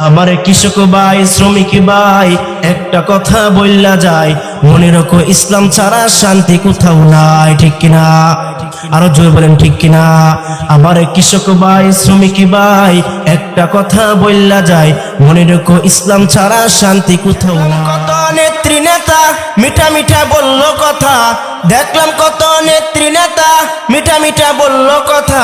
আমার কৃষক ভাই শ্রমিক ভাই একটা কথা বললা যায় মনে রাখো, ইসলাম ছাড়া শান্তি কোথাও নাই, ঠিক কিনা? আরও জোরে বলেন, ঠিক কিনা? আমার কৃষক ভাই, শ্রমিক ভাই, একটা কথা বললা যায়, মনে রাখো, ইসলাম ছাড়া শান্তি কোথাও কত নেত্রী নেতা, মিঠা মিঠা বলল কথা। দেখলাম কত নেত্রী নেতা, মিঠা মিঠা বলল কথা।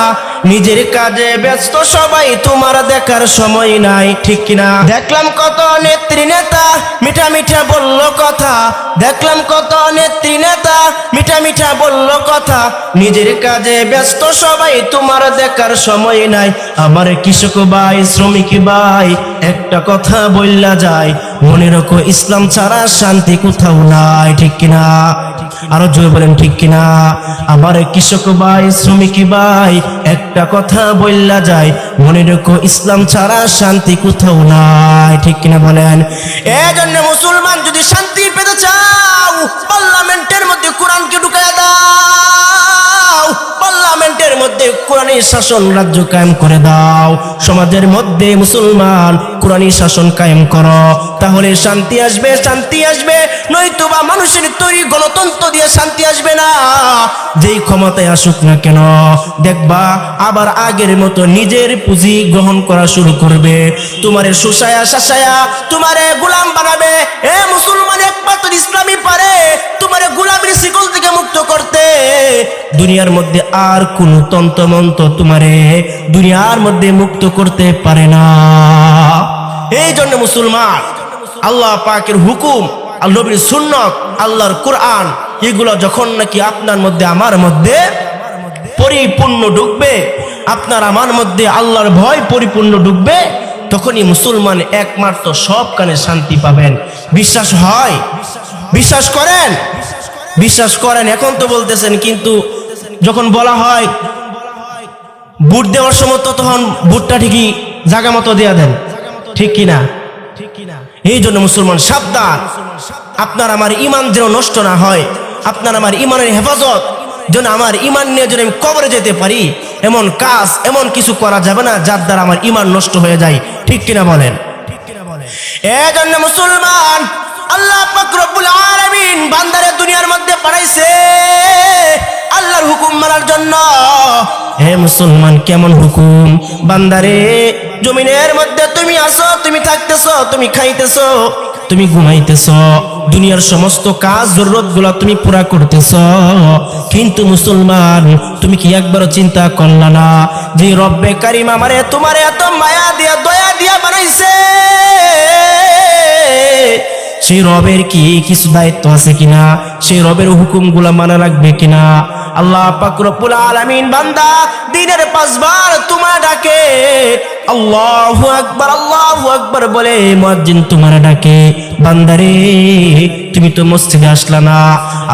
নিজের কাজে ব্যস্ত সবাই, তোমার দেখার সময় নাই, ঠিক কিনা? দেখলাম কত নেত্রী নেতা মিঠা মিঠা বলল কথা। দেখলাম কত নেত্রী নেতা, মিঠা মিঠা বলল কথা। নিজের কাজে ব্যস্ত সবাই, তোমার দেখার সময় নাই। আমার কৃষক ভাই, শ্রমিক ভাই, একটা কথা বললা যায়। মনে রাখো, ইসলাম ছাড়া শান্তি কোথাও নাই, ঠিক কিনা? আরও জোরে বলেন, ঠিক কিনা? আমার কৃষক ভাই, শ্রমিক ভাই, একটা কথা বললা যায়, মনে রেখো ইসলাম ছাড়া শান্তি কোথাও নাই, ঠিক কিনা বলেন? এজন্য মুসলমান যদি মধ্যে কোরআনের শাসন রাজ্য কায়েম করে দাও। সমাজের মধ্যে মুসলমান কোরআনী শাসন কায়েম করো। তাহলে শান্তি আসবে শান্তি আসবে। নয়তো বা মানুষের তৈরি গণতন্ত্র দিয়ে শান্তি আসবে না। যেই ক্ষমতায় আসুক না কেন, দেখবা আবার আগের মতো নিজের পুঁজি গ্রহণ করা শুরু করবে। তোমারে সুসায়া শাসায়া তোমারে গোলাম বানাবে। এ মুসলমান একমাত্র ইসলামী পারে। দুনিয়ার মধ্যে আর কোন তন্ত্রমন্ত্র তোমারে দুনিয়ার মধ্যে মুক্ত করতে পারে না। এই জন্য মুসলমান, আল্লাহ পাকের হুকুম নবীর সুন্নত, আল্লাহর কোরআন, এগুলো যখন নাকি আপনার মধ্যে, আমার মধ্যে পরিপূর্ণ ঢুকবে, আপনার আমার মধ্যে আল্লাহর ভয় পরিপূর্ণ ঢুকবে, তখনই মুসলমান একমাত্র সব কানে শান্তি পাবেন। বিশ্বাস হয়? বিশ্বাস করেন? বিশ্বাস করেন, এখন তো বলতেছেন, কিন্তু যখন বলা হয়, বুট দেওয়ার সময় তো তখন বুটটা ঠিকই জাগা মতো দেয়া দেন। ঠিক কিনা? এই জন্য মুসলমান, সাবধান। আপনার আমার ইমান যেন নষ্ট না হয়, আপনার আমার ইমানের হেফাজত যেন আমার ইমান নিয়ে যেন আমি কবরে যেতে পারি, এমন কাজ, এমন কিছু করা যাবে না যার দ্বারা আমার ইমান নষ্ট হয়ে যায়। ঠিক কিনা বলেন? ঠিক কিনা বলেন এই জন্য মুসলমান আল্লাহ রব্বুল আলামিন বান্দারে দুনিয়ার মধ্যে পাঠাইছে। আল্লাহর হুকুম মানার জন্য। হে মুসলমান, কেমন হুকুম? বান্দারে, জমিনের মধ্যে তুমি আসো তুমি থাকতেছো, তুমি খাইতেছো, তুমি ঘুমাইতেছ, দুনিয়ার সমস্ত কাজ জরুরতগুলা তুমি পুরা করতেছ। কিন্তু মুসলমান, তুমি কি একবারও চিন্তা করলা না যে রব্বে কারিম আমারে তোমার এত মায়া দিয়া, দয়া দিয়া বানাইছে? সেই রবের কি কিছু দায়িত্ব আছে কিনা? সেই রবের হুকুমগুলা মানা রাখবে কিনা? আল্লাহ পাকুরপুল আলামিন বান্দা, দিনের পাঁচবার তোমার ডাকে। আল্লাহ আকবার আল্লাহ আকবার বলে মজ্জিন তোমার ডাকে। বান্দারে তুমি তো মসজিদে আসলা না।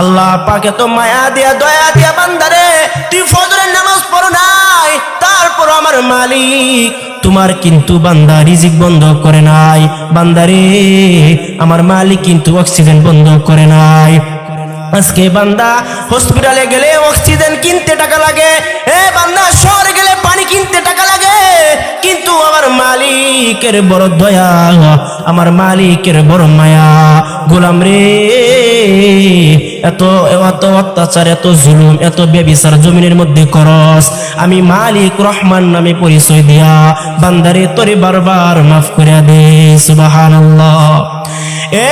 আল্লাহ পাকে তো মায়া দিয়া, দয়া দিয়া বান্দারে তুই ফজরের নামাজ পড়ো নাই, তারপর আমার মালিক তোমার কিন্তু বান্দা রিজিক বন্ধ করে নাই। বান্দারে, আমার মালিক কিন্তু অক্সিজেন বন্ধ করে নাই। আজকে বান্দা হসপিটালে গেলে অক্সিজেন কিনতে টাকা লাগে। এ বান্দা, শহরে গেলে পানি কিনতে টাকা লাগে। কিন্তু আমার মালিকের বড় দয়া, আমার মালিকের বড় মায়া। গোলাম রে, এত এত অত্যাচার, এত জুলুম, এত বেবিচার জমিনের মধ্যে করস। আমি মালিক রহমান নামে পরিচয় দিয়া বান্দারে তোরে বারবার মাফ করে দে, সুবহানাল্লাহ।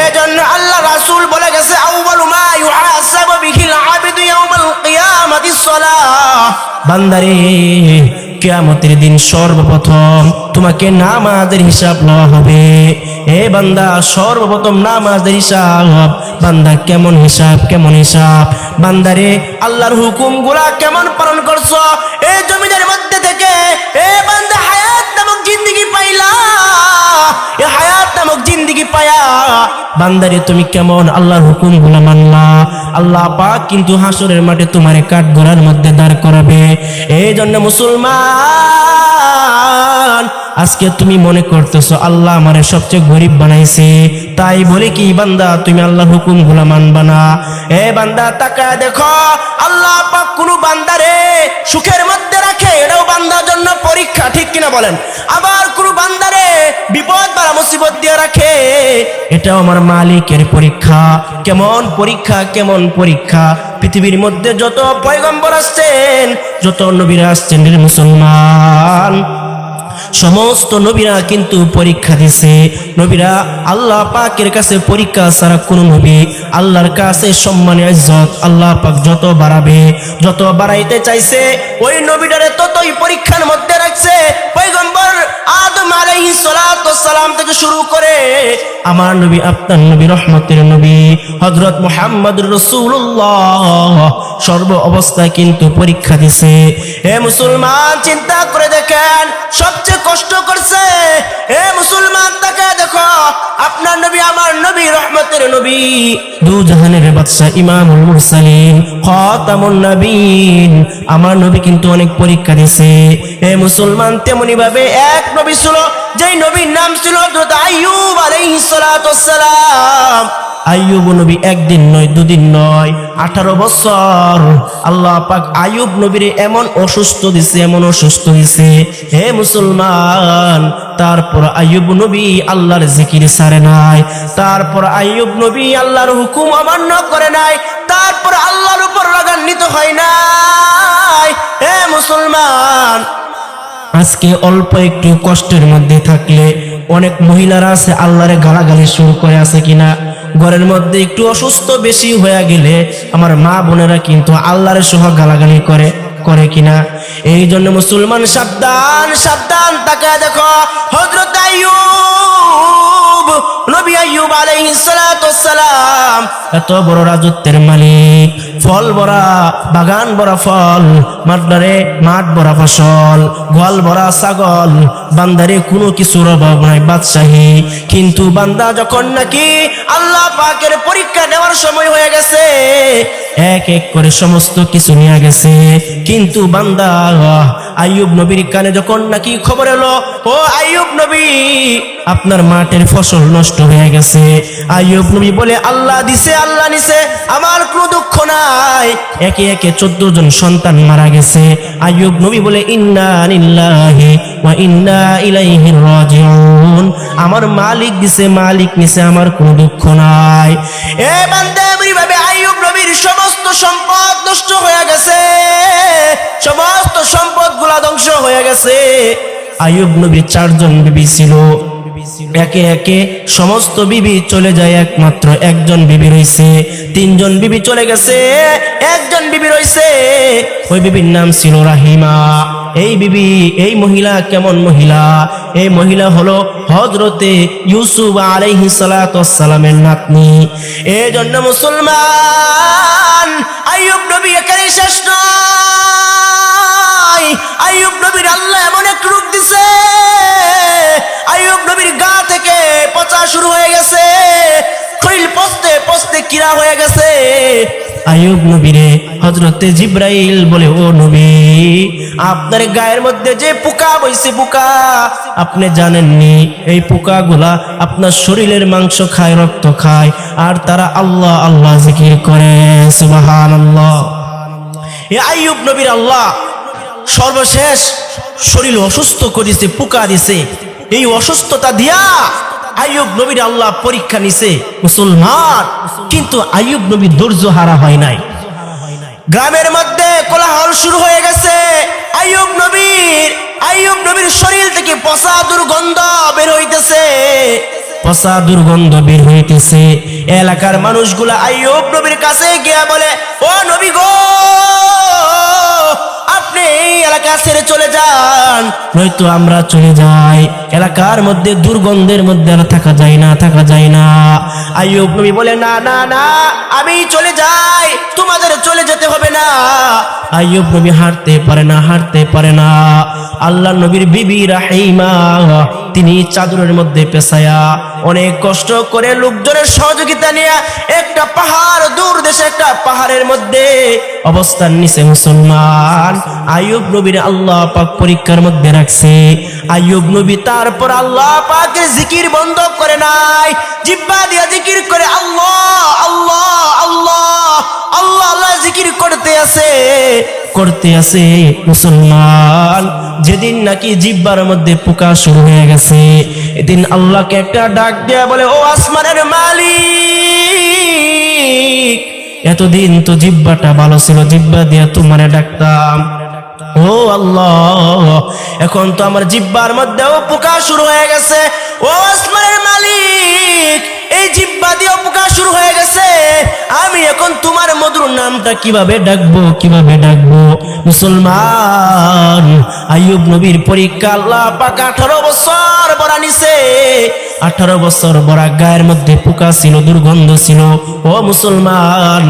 এজন্য আল্লাহ রাসূল বলে গেছে আউয়ালু মা ইউহাসাবু বিহিল আবিদু ইয়াউমাল কিয়ামাতিস সালাহ। বান্দারে কিয়ামতের দিন সর্বপ্রথম তোমাকে নামাজের হিসাব লওয়া হবে। এ বান্দা, সর্বপ্রথম নামাজের হিসাব। বান্দা, কেমন হিসাব কেমন হিসাব? বান্দারে আল্লাহর হুকুমগুলা কেমন পালন করছ? এই জমিনের মধ্যে থেকে, এ বান্দা হায়াত নামক জিন্দগি পাইলা। এ হায়াত নামক জিন্দগি পায়া বান্দারে তুমি কেমন আল্লাহর হুকুমগুলা মানলা? আল্লাহ পাক কিন্তু হাসরের মাঠে তোমারে কাঠ গোড়ার মধ্যে দাঁড় করাবে। এই জন্য মুসলমান, আজকে তুমি মনে করতেছো আল্লাহ আমারে সবচেয়ে গরিব বানাইছে, তাই বলে কি, বান্দা, তুমি আল্লাহ হুকুমগুলা মানবা না। এ বান্দা, তাকায় দেখো, আল্লাহ পাক কোন বান্দারে সুখের মধ্যে রাখে, এটাও বান্দার জন্য পরীক্ষা, ঠিক কিনা বলেন? আবার কোন বান্দারে বিপদ বা মুসিবত দিয়ে রাখে, এটাও আমার মালিকের পরীক্ষা। কেমন পরীক্ষা কেমন পরীক্ষা? পৃথিবীর মধ্যে যত পয়গম্বর আসছেন যত নবীরা আসছেন মুসলমান, সমস্ত নবীরা কিন্তু পরীক্ষা দিছে। নবীরা আল্লাহ পাকের কাছে পরীক্ষা ছাড়া কোন নবী আল্লাহর কাছে সম্মান ইজ্জত আল্লাহ পাক যত বাড়াবে, যত বাড়াইতে চাইছে, ওই নবীটারে ততই পরীক্ষার মধ্যে রাখছে। পয়গম্বর আদম আলাইহিস সালাম থেকে শুরু করে আমার নবী, আপনার নবী, রহমতের নবী, হযরত মুহাম্মদুর রাসূলুল্লাহ। সর্ব অবস্থায় কিন্তু পরীক্ষা দিছে। হে মুসলমান, চিন্তা করে দেখেন, সবচেয়ে কষ্ট করছে। হে মুসলমান, তাকে দেখো, আপনার নবী আমার নবী, রহমতের নবী। দু জাহানের বাদশা ইমামুল মুরসালিন, খাতামুন নবীন আমার নবী কিন্তু অনেক পরীক্ষা দিছে। হে মুসলমান তেমনি ভাবে এক নবী ছিল যেই নবীর নাম ছিল হযরত আইয়ুব আলাইহিস সালাম। আইয়ুব নবী একদিন নয়, দুদিন নয়, আঠারো বছর। আল্লাহ পাক আইয়ুব নবীরে এমন অসুস্থ দিছে, এমন অসুস্থ দিছে হে মুসলমান, তারপর আইয়ুব নবী আল্লাহর জিকির সারে নাই, তারপর আইয়ুব নবী আল্লাহর হুকুম অমান্য করে নাই, তারপর আল্লাহর উপর রাগান্বিত হয় নাই। হে মুসলমান আজকে অল্প একটু কষ্টের মধ্যে থাকলে অনেক মহিলারা আছে, আল্লাহরে গালাগালি শুরু করে আছে কিনা? ঘরের মধ্যে একটু অসুস্থ বেশি হয়ে গেলে আমার মা বোনেরা কিন্তু আল্লাহরে সহ গালাগালি করে করে কিনা? এই জন্য মুসলমান, সাবধান সাবধান তাকে দেখো হজরত নবী আইয়ুব আলাইহিস সালাতু সালাম। এত বড় রাজত্বের মালিক। ফল ভরা বাগান ভরা ফল মাঠদারে মাঠ ভরা ফসল, গোয়াল ভরা ছাগল, বান্দারে কোনো কিছুর অভাব নাই, বাদশাহী। কিন্তু বান্দা যখন নাকি আল্লাহ পাকের পরীক্ষা নেওয়ার সময় হয়ে গেছে এক এক করে সমস্ত কিছু নিয়ে গেছে। কিন্তু বান্দা, আইয়ুব নবীর কানে যখন নাকি খবর এলো, ও আইয়ুব নবী, আপনার মাঠের ফসল নষ্ট হয়ে গেছে। আইয়ুব নবী বলে, আল্লাহ দিছে, আল্লাহ নিছে, আমার কোনো দুঃখ নাই। একে একে চোদ্দ জন সন্তান মারা গেছে। আইয়ুব নবী বলে, ইন্না লিল্লাহি ওয়া ইন্না ইলাইহি রাজিউন। আমার মালিক দিছে, মালিক নিছে, আমার কোনো দুঃখ নাই। এ বান্দা ভাবে নবীর সমস্ত সম্পদ নষ্ট হয়ে গেছে। সমস্ত সম্পদগুলা ধ্বংস হয়ে গেছে। আয়ুব নবী চারজন বিবি ছিল। একে একে সমস্ত বিবি চলে যায় একমাত্র একজন বিবি রইছে তিনজন বিবি চলে গেছে, একজন বিবি রইছে ওই বিবির নাম ছিল রাহিমা। এই বিবি, এই মহিলা কেমন মহিলা? এই মহিলা হলো হজরতে ইউসুফ আলাইহি সালামের নাতনি। এই জন্য মুসলমান, আইয়ুব নবী এখানে শেষ নবীর আল্লাহ এমন এক দিছে। নবীর গা থেকে পচা শুরু হয়ে গেছে। খৈল পচতে পচতে কিরা হয়ে গেছে। আইয়ুব নবীরে হজরতে জিব্রাইল বলে, ও নবী, আপনার গায়ের মধ্যে যে পোকা বইছে পোকা, আপনি জানেননি, এই পোকাগুলা আপনার শরীরের মাংস খায়, রক্ত খায়, আর তারা আল্লাহ আল্লাহ জিকির করে, সুবহানাল্লাহ। এ আইয়ুব নবীর আল্লাহ সর্বশেষ শরীর অসুস্থ করেছে, পোকা দিছে। এই অসুস্থতা দিয়া আইয়ুব নবীর আল্লাহ পরীক্ষা নিছে, মুসলমান। কিন্তু আইয়ুব নবী ধৈর্য হারা হয় নাই। গ্রামের মধ্যে কোলাহল শুরু হয়ে গেছে। আইয়ুব নবীর আইয়ুব নবীর শরীর থেকে পচা দুর্গন্ধ বের হইতেছে। পচা দুর্গন্ধ বের হইতেছে। এলাকার মানুষগুলা আইয়ুব নবীর কাছে গিয়া বলে, ও নবী গো! এলাকার মধ্যে দুর্গন্ধের মধ্যে থাকা যায় না, থাকা যায় না। না আমি চলে যাই। তোমাদের চলে যেতে হবে না। পারে না পারে না। আল্লাহ নবীর বিবি রাহিমা, তিনি চাদরের মধ্যে পেশায়া। অনেক কষ্ট করে লোকজনের সহযোগিতা নিয়ে একটা পাহাড়, দূর দেশে একটা পাহাড়ের মধ্যে অবস্থান নিছে মুসলমান। আইয়ুব নবীর আল্লাহ পাক পরীক্ষার মধ্যে রাখছে। আইয়ুব নবী তারপর আল্লাহ পাকের জিকির বন্ধ করে নাই। জিব্বা দিয়া জিকির করে আল্লাহ আল্লাহ আল্লাহ আল্লাহ আল্লাহ জিকির করতে আছে করতে আছে মুসলমান। যেদিন নাকি জিব্বার মধ্যে পোকা শুরু হয়ে গেছে, এদিন আল্লাহকে একটা ডাক দেয়া বলে, ও আসমানের মালিক এতদিন তো জিব্বাটা ভালো ছিল জিব্বা দিয়া তোমারে ডাকতাম। ও আল্লাহ, এখন তো আমার জিব্বার মধ্যেও পোকা শুরু হয়ে গেছে। ও আসমানের মালিক এই জিব্বা দিয়েও পোকা শুরু হয়ে গেছে। আমি এখন তোমার মধুর নামটা কীভাবে ডাকবো কীভাবে ডাকবো? মুসলমান, আইয়ুব নবীর পরীক্ষা আল্লাহ পাক আঠারো বছর বড়া নিছে। আঠারো বছর বড়া গায়ের মধ্যে পোকা ছিল, দুর্গন্ধ ছিল। ও মুসলমান,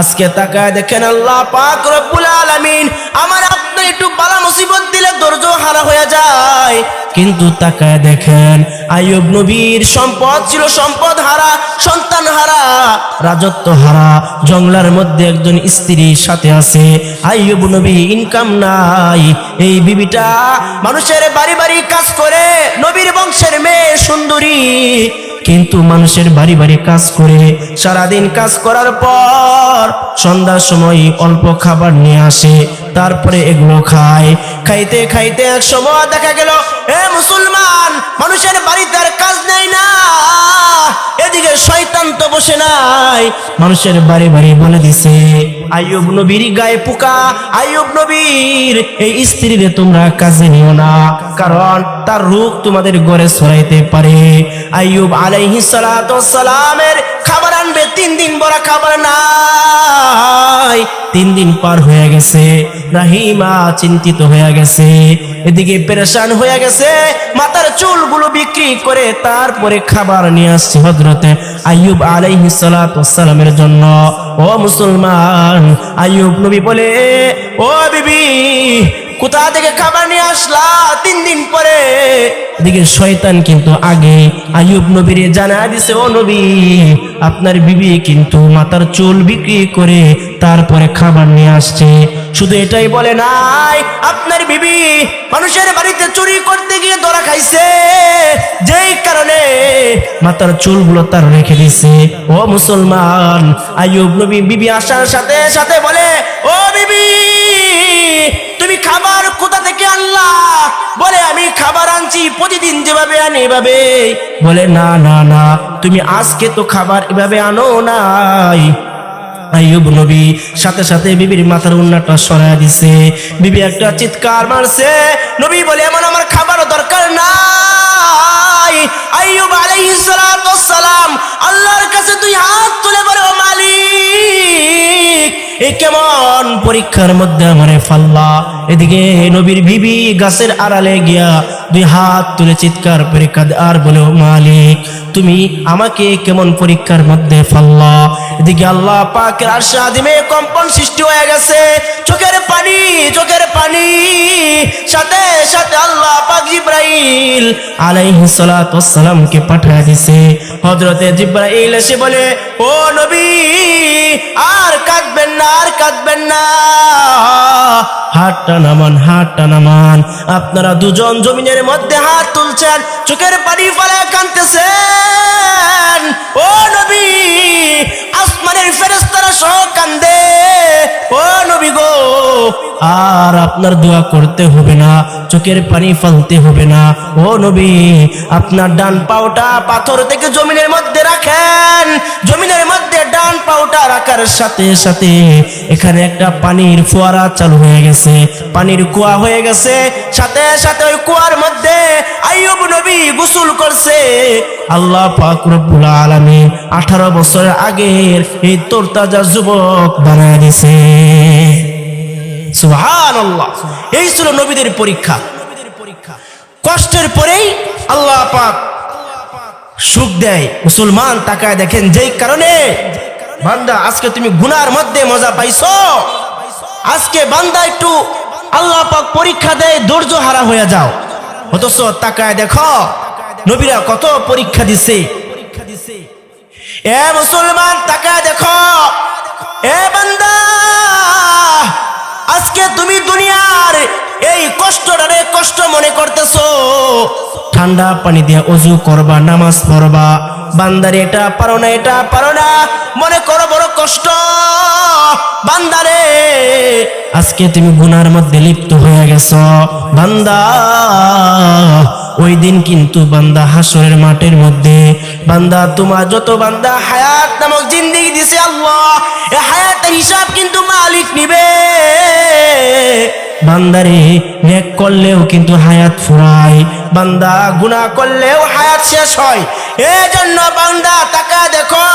আজকে তাকায় দেখেন আল্লাহ পাক রব্বুল আলামিন, আমার আপনার একটু বালা মুসিবত দিলে ধৈর্য হারা হয়ে যায়। কিন্তু তাকায় দেখেন, আইয়ুব নবীর সম্পদ ছিল সম্পদ হারা, সন্তান হারা, রাজত্ব হারা জঙ্গলার মধ্যে একজন স্ত্রীর সাথে আছে। আইয়ুব নবী ইনকাম নাই, এই বিবিটা মানুষের বাড়ি বাড়ি কাজ করে, নবীর বংশের মেয়ে সুন্দরী। কিন্তু মানুষের বাড়ি বাড়ি কাজ করে, সারাদিন কাজ করার পর সন্ধ্যার সময় অল্প খাবার নিয়ে আসে তারপরে এগুলো খায়। খাইতে খাইতে এক সময় দেখা গেল, এ মুসলমান, মানুষের বাড়িতে আর কাজ নেই না। এদিকে শয়তান তো বসে নাই। মানুষের বাড়ি বাড়ি বলে দিছে, আইয়ুব নবীর গায়ে পোকা, আইয়ুব নবীর, এই স্ত্রীরে তোমরা কাজে নিও না, কারণ তার রূপ তোমাদের ঘরে ছড়াইতে পারে। আইয়ুব আলাইহি সালামের খাবার আনবে, তিন দিন বড় খাবার নাই। তিন দিন পার হয়ে গেছে, রাহিমা চিন্তিত হয়ে গেছে, এদিকে পেরেশান হয়ে গেছে, মাথার চুলগুলো বিক্রি করে তারপরে খাবার নিয়ে আসছে হজরতে আইয়ুব আলাইহি সালামের জন্য। ও মুসলমান, আইয়ুব নবী বলে, ও বিবি কোথা থেকে খাবার নিয়ে আসলা? তিন দিন পরে। এদিকে শয়তান কিন্তু আগে আইয়ুব নবীর জানা দিছে ও নবী, আপনার বিবি কিন্তু মাথার চুল বিক্রি করে তারপরে খাবার নিয়ে আসছে। শুধু এটাই বলে নাই, আপনার বিবি মানুষের বাড়িতে চুরি করতে গিয়ে ধরা খাইছে। যেই কারণে মাথার চুলগুলো তার রেখে দিছে। ও মুসলমান, আইয়ুব নবী, বিবি আসার সাথে সাথে বলে, ও বিবি খাবার কোথা থেকে আনলা বলে, আমি খাবার আনছি, প্রতিদিন যেভাবে আনি এভাবে। বলে, না না না, তুমি আজকে তো খাবার এভাবে আনো নাই। নবী সাথে সাথে বিবির মাথার উন্নাটা সরায় দিছে। বিবি একটা চিৎকার মারছে। নবী বলে, এমন আমার খাবার দরকার নাই। এ কেমন পরীক্ষার মধ্যে আমারে ফাল্লা। এদিকে নবীর ভিবি গাছের আড়ালে গিয়া দুই হাত তুলে চিৎকার পরীক্ষা আর বলে মালিক, তুমি আমাকে কেমন পরীক্ষার মধ্যে ফাল্লা? এদিকে আল্লাহ পাকের আশাদিমে কম্পন সৃষ্টি হয়ে গেছে। চোখের পানি চোখের পানি। সাথে সাথে আল্লাহ পাক জিব্রাইল আলাইহিস সালাতু সালামকে পাঠিয়ে দিছে। হযরতে জিব্রাইল এসে বলে, ও নবী, আর কাঁদবেন না, আর কাঁদবেন না। হাতটা নামান হাতটা নামান। আপনারা দুজন জমিনের মধ্যে হাত তুলছেন, চোখের পানি ফেলে কাঁদতেছেন। ও নবী আসমানের ফেরেস্তারা সহ কান্দে। ও নবী গো, আর আপনার দোয়া করতে হবে না, চোখের পানি ফেলতে হবে না। ও নবী, আপনার ডান পাওটা পাথর থেকে জমিনের মধ্যে রাখেন। জমিনের মধ্যে ডান পাওটা রাখার সাথে সাথে এখানে একটা পানির ফোয়ারা চালু হয়ে গেছে। পানির কুয়া হয়ে গেছে। সাথে সাথে ওই কুয়ার মধ্যে নবী গোসল করছে। আল্লাহ পাক রব্বুল আলামিন 18 বছরের আগের এই যুবক বানায় দিছে। সুবহানাল্লাহ। এই ছিল নবীদের পরীক্ষা। কষ্টের পরেই আল্লাহ পাক সুখ দেয়। মুসলমান তাকায় দেখেন, যেই কারণে, বান্দা, আজকে তুমি গুনার মধ্যে মজা পাইছো। আজকে বান্দা একটু আল্লাহ পাক পরীক্ষা দেয়, ধৈর্য হারা হয়ে যাও। অথচ তাকায় দেখো, নবীরা কত পরীক্ষা দিছে। এ মুসলমান, তাকায় দেখো। এ বান্দা, আজকে তুমি দুনিয়ার এই কষ্টটারে কষ্ট মনে করতেছো। ঠান্ডা পানি দিয়ে অজু করবা, নামাজ পড়বা। বান্দারে, এটা পারো না, এটা পারো না। মনে করো বড় কষ্ট। বান্দারে আজকে তুমি গুনার মধ্যে লিপ্ত হয়ে গেছ। বান্দা, ওই দিন কিন্তু বান্দা হাসরের মাঠের মধ্যে। বান্দা, তোমার যত বান্দা হায়াত নামক জিন্দিগি দিছে আল্লাহ, এ হায়াতের হিসাব কিন্তু মালিক নিবে। বান্দারে, নেক করলেও কিন্তু হায়াত ফুরায়। বান্দা, গুনাহ করলেও হায়াত শেষ হয়। এই জন্য বান্দা তাকা দেখো,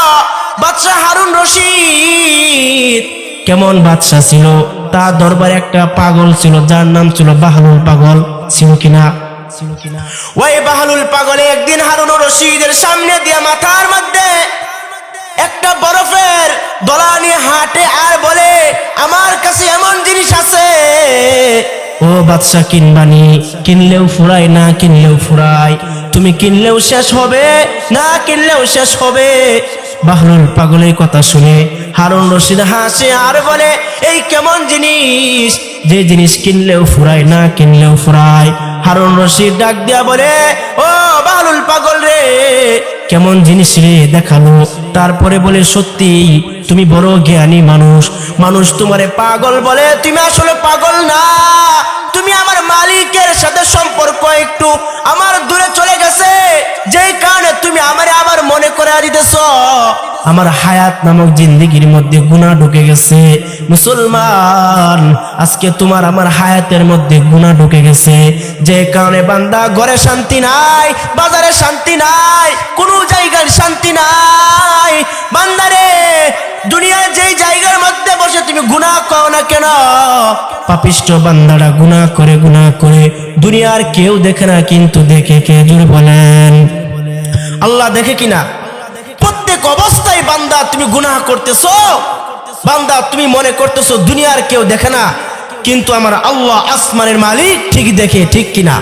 বাদশাহ হারুন রশিদ। কেমন বাদশাহ ছিল? তার দরবারে একটা পাগল ছিল যার নাম ছিল বাহালুল পাগল। ছিল কিনা? ওই বাহালুল পাগলে একদিন হারুন রশিদের সামনে দিয়ে মাথার মধ্যে একটা বরফের দলা নিয়ে হাঁটে আর বলে আমার কাছে এমন জিনিস আছে। ও বাদশা কিনবানি কিনলেও ফুরাই না কিনলেও ফুরাই তুমি কিনলেও শেষ হবে না কিনলেও শেষ হবে। বাহরুল পাগলের কথা শুনে হারুন রশিদ হাসে আর বলে, এই কেমন জিনিস? যে জিনিস কিনলেও ফুরায়, না কিনলেও ফুরায়। হারুন রশিদ ডাক দিয়া বলে, ও বাহরুল পাগল রে, কেমন জিনিস রে দেখাল? তারপরে বলে, সত্যি, তুমি বড় জ্ঞানী মানুষ। মানুষ তোমারে পাগল বলে, তুমি আসলে পাগল না। তুমি আমার মালিকের সাথে সম্পর্ক একটু আমার দূরে চলে গেছে। যেই কারণে তুমি আমারে আবার মনে করে দিতেছ আমার হায়াত নামক জিন্দিগির মধ্যে গুণা ঢুকে গেছে। মুসলমান, আজকে তোমার আমার হায়াতের মধ্যে গুণা ঢুকে গেছে। যে কারণে বান্দা, ঘরে শান্তি নাই, বাজারে শান্তি নাই, কোনো জায়গার শান্তি নাই। বান্দারে দুনিয়ার যেই জায়গার মধ্যে বসে তুমি করো না কেন? পাপিষ্ট বান্দারা গুনাহ করে গুনাহ করে। দুনিয়ার কেউ দেখে না, কিন্তু দেখে কে জোর বলেন। আল্লাহ দেখে কিনা? প্রত্যেক অবস্থায় বান্দা তুমি গুনাহ করতেছো। বান্দা তুমি মনে করতেছো দুনিয়ার কেউ দেখে না, কিন্তু আমার আল্লাহ আসমানের মালিক ঠিক দেখে, ঠিক কিনা?